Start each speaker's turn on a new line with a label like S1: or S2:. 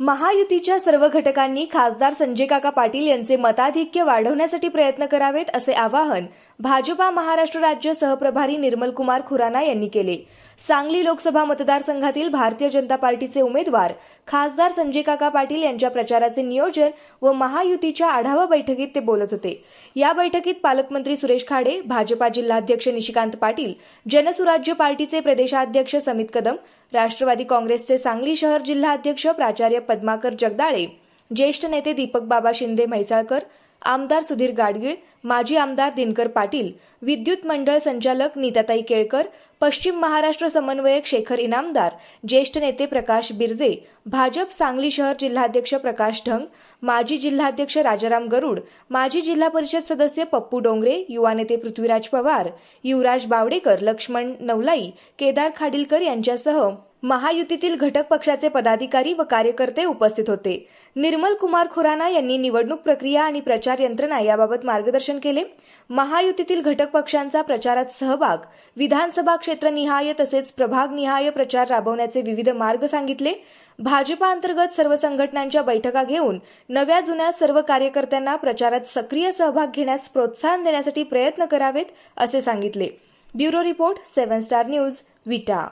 S1: महायुतीच्या सर्व घटकांनी खासदार संजय काका पाटील यांचे मताधिक्य वाढवण्यासाठी प्रयत्न करावेत असे आवाहन भाजपा महाराष्ट्र राज्य सहप्रभारी निर्मल कुमार खुराना यांनी केले. सांगली लोकसभा मतदारसंघातील भारतीय जनता पार्टीचे उमेदवार खासदार संजय काका पाटील यांच्या प्रचाराचे नियोजन व महायुतीच्या आढावा बैठकीत ते बोलत होते. या बैठकीत पालकमंत्री सुरेश खाडे भाजपा जिल्हाध्यक्ष निशिकांत पाटील जनसुराज्य पार्टीचे प्रदेशाध्यक्ष समित कदम राष्ट्रवादी काँग्रेसचे सांगली शहर जिल्हाध्यक्ष प्राचार्य पद्माकर जगदाळे ज्येष्ठ नेते दीपक बाबा शिंदे म्हैसाळकर आमदार सुधीर गाडगीळ माजी आमदार दिनकर पाटील विद्युत मंडळ संचालक नीताताई केळकर पश्चिम महाराष्ट्र समन्वयक शेखर इनामदार ज्येष्ठ नेते प्रकाश बिरजे भाजप सांगली शहर जिल्हाध्यक्ष प्रकाश ढंग माजी जिल्हाध्यक्ष राजाराम गरुड माजी जिल्हा परिषद सदस्य पप्पू डोंगरे युवा नेते पृथ्वीराज पवार युवराज बावडेकर लक्ष्मण नवलाई केदार खाडीलकर यांच्यासह महायुतीतील घटक पक्षाचे पदाधिकारी व कार्यकर्ते उपस्थित होते. निर्मल कुमार खुराना यांनी निवडणूक प्रक्रिया आणि प्रचार यंत्रणा याबाबत मार्गदर्शन केले. महायुतीतील घटक पक्षांचा प्रचारात सहभाग विधानसभा क्षेत्रनिहाय तसेच प्रभागनिहाय प्रचार राबवण्याचे विविध मार्ग सांगितले. भाजपा अंतर्गत सर्व संघटनांच्या बैठका घेऊन नव्या जुन्या सर्व कार्यकर्त्यांना प्रचारात सक्रिय सहभाग घेण्यास प्रोत्साहन देण्यासाठी प्रयत्न करावेत असे सांगितले. Bureau report seven star news Vita.